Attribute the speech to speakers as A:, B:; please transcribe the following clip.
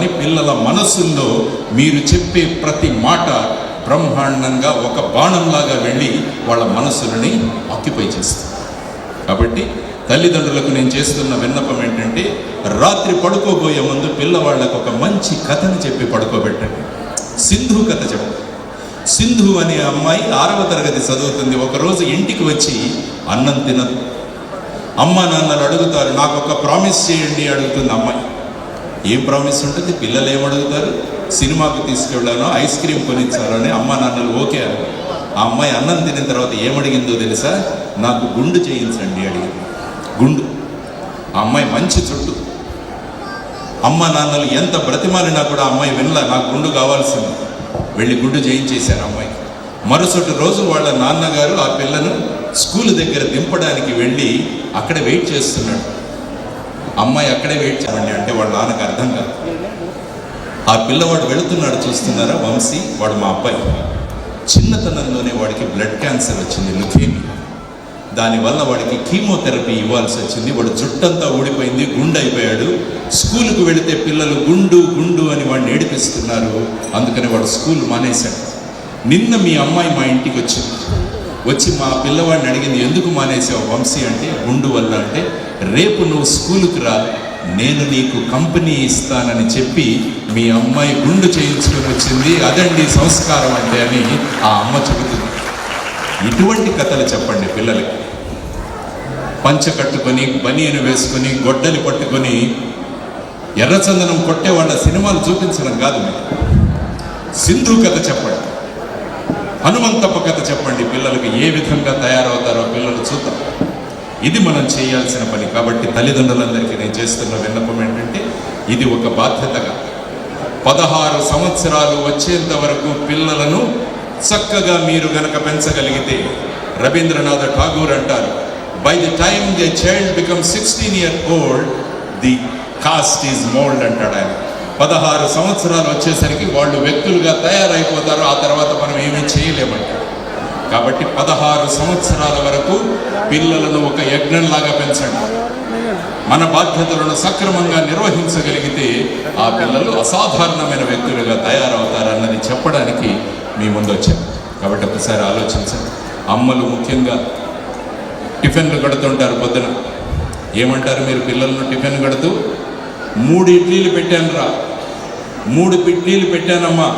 A: కానీ పిల్లల మనసుల్లో మీరు చెప్పే ప్రతి మాట బ్రహ్మాండంగా ఒక బాణంలాగా వెళ్ళి వాళ్ళ మనసులని ఆక్యుపై చేస్తుంది. కాబట్టి తల్లిదండ్రులకు నేను చేస్తున్న విన్నపం ఏంటంటే రాత్రి పడుకోబోయే ముందు పిల్లవాళ్ళకు ఒక మంచి కథను చెప్పి పడుకోబెట్టండి. సింధు కథ చెప్పండి. సింధు అనే అమ్మాయి ఆరవ తరగతి చదువుతుంది. ఒకరోజు ఇంటికి వచ్చి అన్నం తినదు. అమ్మ నాన్నలు అడుగుతారు నాకు ఒక ప్రామిస్ చేయండి అడుగుతుంది అమ్మాయి. ఏం ప్రామిస్ ఉంటుంది? పిల్లలు ఏమడుగుతారు అడుగుతారు? సినిమాకు తీసుకెళ్ళాను ఐస్ క్రీమ్ కొనిచ్చాలని అమ్మ నాన్నలు ఓకే అని ఆ అమ్మాయి అన్నం తినిన తర్వాత ఏమడిగిందో తెలుసా? నాకు గుండు చేయించండి అడిగింది. గుండు. ఆ అమ్మాయి మంచి చుట్టు. అమ్మ నాన్నలు ఎంత బ్రతిమాలినా కూడా అమ్మాయి వినలా నాకు గుండు కావాల్సింది. వెళ్ళి గుండు చేయించేశారు అమ్మాయి. మరుసటి రోజు వాళ్ళ నాన్నగారు ఆ పిల్లను స్కూల్ దగ్గర దింపడానికి వెళ్ళి అక్కడ వెయిట్ చేస్తున్నాడు. అమ్మాయి అక్కడే వెయిట్ చేయండి అంటే వాళ్ళ నాన్నకు అర్థం కాదు. ఆ పిల్లవాడు వెళుతున్నాడు చూస్తున్నారా వంశీ? వాడు మా అబ్బాయి. చిన్నతనంలోనే వాడికి బ్లడ్ క్యాన్సర్ వచ్చింది లుకేమియా దానివల్ల వాడికి కీమోథెరపీ ఇవ్వాల్సి వచ్చింది. వాడు జుట్టంతా ఊడిపోయింది గుండు అయిపోయాడు. స్కూలుకు వెళితే పిల్లలు గుండు గుండు అని వాడిని ఏడిపిస్తున్నారు. అందుకని వాడు స్కూల్ మానేశాడు. నిన్న మీ అమ్మాయి మా ఇంటికి వచ్చింది. వచ్చి మా పిల్లవాడిని అడిగింది ఎందుకు మానేసావు వంశీ? అంటే గుండు వల్ల. అంటే రేపు నువ్వు స్కూలుకు రా నేను నీకు కంపెనీ ఇస్తానని చెప్పి మీ అమ్మాయి గుండు చేయించుకొని వచ్చింది. అదండి సంస్కారం అంటే అని ఆ అమ్మ చెబుతుంది. ఇటువంటి కథలు చెప్పండి పిల్లలకి. పంచ కట్టుకొని బనియను వేసుకొని గొడ్డలి పట్టుకొని ఎర్రచందనం కొట్టే వాళ్ళ సినిమాలు చూపించడం కాదు మీరు. సింధు కథ చెప్పండి. హనుమంతప్ప కథ చెప్పండి పిల్లలకి ఏ విధంగా తయారవుతారో పిల్లలు చూద్దాం. ఇది మనం చేయాల్సిన పని. కాబట్టి తల్లిదండ్రులందరికీ నేను చేస్తున్న విన్నపం ఏంటంటే ఇది ఒక బాధ్యతగా. పదహారు సంవత్సరాలు వచ్చేంత వరకు పిల్లలను చక్కగా మీరు గనక పెంచగలిగితే రవీంద్రనాథ్ ఠాగూర్ అంటారు by the time the child become sixteen year old the cast is mould అంటాడు ఆయన. పదహారు సంవత్సరాలు వచ్చేసరికి వాళ్ళు వ్యక్తులుగా తయారైపోతారు ఆ తర్వాత మనం ఏమీ చేయలేమంటారు కాబట్టి పదహారు సంవత్సరాల వరకు పిల్లలను ఒక యజ్ఞంలాగా పెంచండి. మన బాధ్యతలను సక్రమంగా నిర్వహించగలిగితే ఆ పిల్లలు అసాధారణమైన వ్యక్తులుగా తయారవుతారన్నది చెప్పడానికి మీ ముందు వచ్చాను కాబట్టి ఒకసారి ఆలోచించండి. అమ్మలు ముఖ్యంగా టిఫిన్లు కడుతుంటారు పొద్దున. ఏమంటారు మీరు పిల్లలను టిఫిన్ కడుతూ? మూడు ఇడ్లీలు పెట్టాను రా మూడు పిడ్నీలు పెట్టానమ్మా.